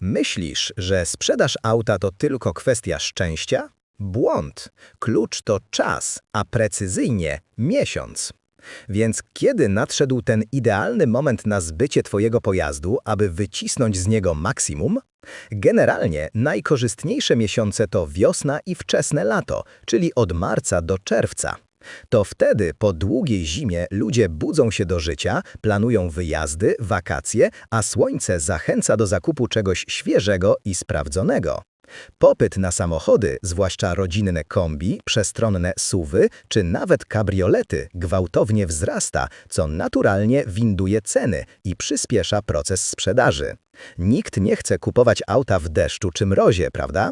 Myślisz, że sprzedaż auta to tylko kwestia szczęścia? Błąd. Klucz to czas, a precyzyjnie miesiąc. Więc kiedy nadszedł ten idealny moment na zbycie Twojego pojazdu, aby wycisnąć z niego maksimum? Generalnie najkorzystniejsze miesiące to wiosna i wczesne lato, czyli od marca do czerwca. To wtedy po długiej zimie ludzie budzą się do życia, planują wyjazdy, wakacje, a słońce zachęca do zakupu czegoś świeżego i sprawdzonego. Popyt na samochody, zwłaszcza rodzinne kombi, przestronne suwy czy nawet kabriolety gwałtownie wzrasta, co naturalnie winduje ceny i przyspiesza proces sprzedaży. Nikt nie chce kupować auta w deszczu czy mrozie, prawda?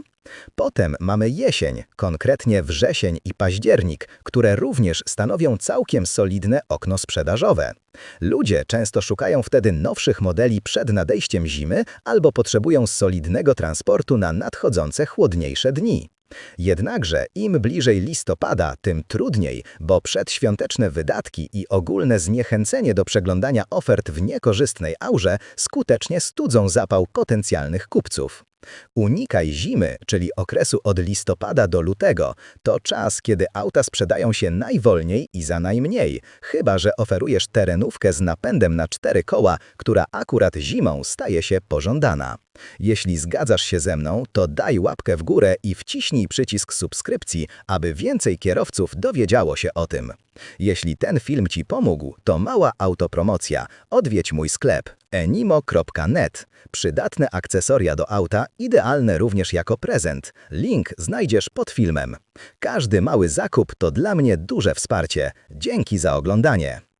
Potem mamy jesień, konkretnie wrzesień i październik, które również stanowią całkiem solidne okno sprzedażowe. Ludzie często szukają wtedy nowszych modeli przed nadejściem zimy albo potrzebują solidnego transportu na nadchodzące chłodniejsze dni. Jednakże im bliżej listopada, tym trudniej, bo przedświąteczne wydatki i ogólne zniechęcenie do przeglądania ofert w niekorzystnej aurze skutecznie studzą zapał potencjalnych kupców. Unikaj zimy, czyli okresu od listopada do lutego. To czas, kiedy auta sprzedają się najwolniej i za najmniej, chyba że oferujesz terenówkę z napędem na cztery koła, która akurat zimą staje się pożądana. Jeśli zgadzasz się ze mną, to daj łapkę w górę i wciśnij przycisk subskrypcji, aby więcej kierowców dowiedziało się o tym. Jeśli ten film Ci pomógł, to mała autopromocja. Odwiedź mój sklep enimo.net. Przydatne akcesoria do auta, idealne również jako prezent. Link znajdziesz pod filmem. Każdy mały zakup to dla mnie duże wsparcie. Dzięki za oglądanie.